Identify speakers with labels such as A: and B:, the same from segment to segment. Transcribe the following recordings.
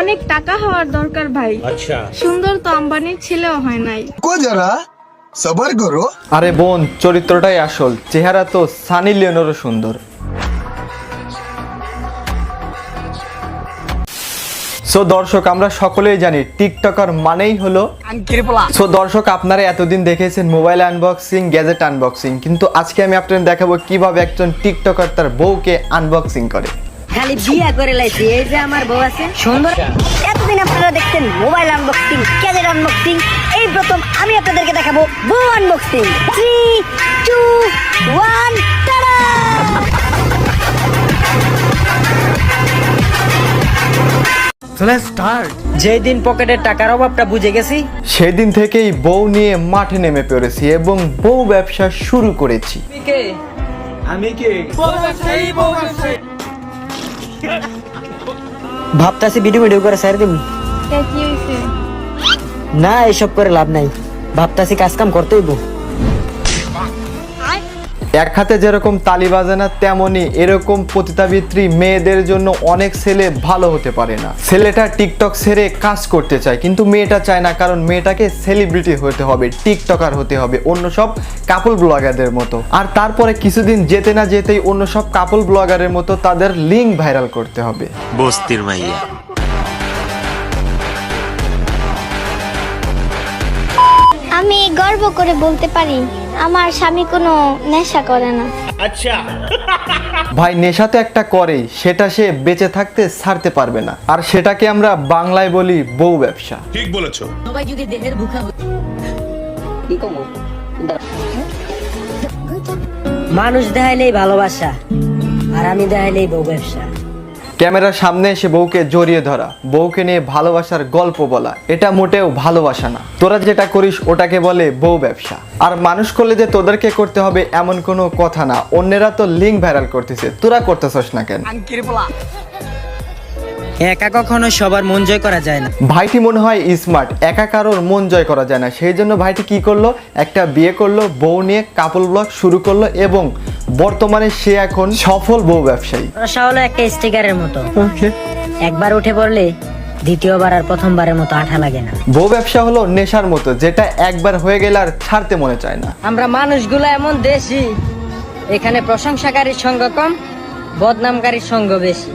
A: অনেক টাকা হওয়ার দরকার ভাই।
B: আচ্ছা।
A: সুন্দর তো আম্বানির ছেলেও হয় নাই।
C: কো যারা সবার গরো।
D: আরে বোন চরিত্রটাই আসল। চেহারা তো সানি লিওনেরও সুন্দর। সো দর্শক আমরা সকলেই জানি টিকটকার মানেই হলো সো দর্শক আপনারা এতদিন দেখেছেন মোবাইল আনবক্সিং গ্যাজেট আনবক্সিং কিন্তু আজকে আমি আপনাদের দেখাবো কীভাবে একজন টিকটকার তার বউকে আনবক্সিং করে।
E: খালি বিয়া করে লাইছি এই যে আমার বউ আছে। সুন্দর। এতদিন আপনারা দেখতেন মোবাইল আনবক্সিং ক্যাজেট আনবক্সিং এই প্রথম আমি আপনাদেরকে দেখাবো বউ আনবক্সিং থ্রি টু ওয়ান
F: যেই দিন পকেটের টাকার অভাবটা বুঝে গেছি
D: সেদিন থেকেই বউ নিয়ে মাঠে নেমে পড়েছি এবং বউ ব্যবসা শুরু করেছি।
F: ভাবতাছি ভিডিও ভিডিও করে স্যার
A: দিবি
F: না এসব করে লাভ নাই। ভাবতাছি কাজ কাম করতেই বউ
D: এক হাতে যেরকম তালি বাজে না তেমনি এরকম পতিতাবৃত্রী মেয়েদের জন্য অনেক ছেলে ভালো হতে পারে না। ছেলেটা টিকটক ছেড়ে কাজ করতে চায় কিন্তু মেয়েটা চায় না কারণ মেয়েটাকে সেলিব্রিটি হতে হবে টিকটকার হতে হবে অন্য সব কাপল ব্লগারদের মতো। আর তারপরে কিছুদিন যেতে না যেতেই অন্য সব কাপল ব্লগারের মতো তাদের লিঙ্ক ভাইরাল করতে হবে।
G: বস্তির মাইয়া।
H: আমি গর্ব করে বলতে পারি আমার স্বামী কোনো নেশা করে না। আচ্ছা।
D: ভাই নেশা তো একটা করেই সেটা সে বেঁচে থাকতে ছাড়তে পারবে না। আর সেটাকে আমরা বাংলায় বলি বউ ব্যবসা। ঠিক বলেছ।
E: সবাই যদি দেহের ভুখা কি কমো মানুষ দেখাইলেই ভালোবাসা আর আমি দেখাইলেই বউ ব্যবসা।
D: ক্যামেরার সামনে এসে বউকে জড়িয়ে ধরা, বউকে নিয়ে ভালোবাসার গল্প বলা, এটা মোটেও ভালোবাসা না। তোরা যেটা করিস ওটাকে বলে বউ ব্যবসা। আর মানুষ করলে যে তোদেরকে করতে হবে এমন কোনো কথা না, অন্যেরা তো লিঙ্ক ভাইরাল করতেছে, তোরা করতেছস না কেন?
F: একা কখনো সবার মন জয় করা যায় না।
D: ভাইটি মনে হয় স্মার্ট একা কারোর মন জয় করা যায় না। সেই জন্য ভাইটি কি করল? একটা বিয়ে করল বউ নিয়ে কাপল ব্লগ শুরু করল এবং বর্তমানে সে এখন সফল বউ ব্যবসায়ী।
E: রসা হলো একটা স্টিকারের মতো। একবার উঠে পড়লে দ্বিতীয়বার আর প্রথমবারের মতো আঠা লাগে না।
D: বউ ব্যবসা হলো নেশার মতো যেটা একবার হয়ে গেলে আর ছাড়তে মনে চায় না।
E: আমরা মানুষগুলো এমন দেশি। এখানে প্রশংসাকারীর সঙ্গ কম বদনামকারীর সঙ্গ বেশি।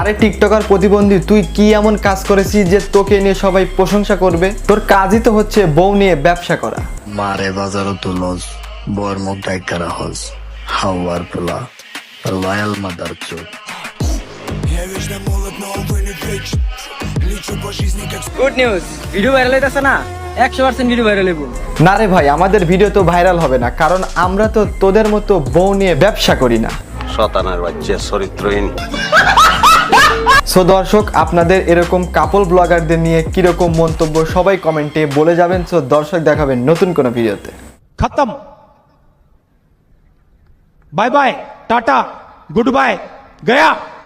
D: আরে টিকটকার প্রতিবন্ধী তুই কি এমন কাজ করেছিস যে তোকে নিয়ে সবাই প্রশংসা করবে তোর কাজই তো হচ্ছে বউ নিয়ে ব্যবসা করা
G: মারে বাজারও তো লস বর মুখ ডাইকারা হস হাওয়ার পোলা রয়্যাল মাদার চোখ
F: গুড নিউজ ভিডিও ভাইরাল হইতাছে না? একশো পার্সেন্ট ভিডিও ভাইরাল হইব।
D: না রে ভাই আমাদের ভিডিও তো ভাইরাল হবে না কারণ আমরা তো তোদের মতো বউ নিয়ে ব্যবসা করি না।
G: বাচ্চা চরিত্রহীন।
D: সো দর্শক আপনাদের এরকম কাপল ব্লগারদের নিয়ে কীরকম মন্তব্য সবাই কমেন্টে বলে যাবেন। সো দর্শক দেখাবেন নতুন কোনো ভিডিওতে।
B: খতম। Bye bye tata good bye Gaya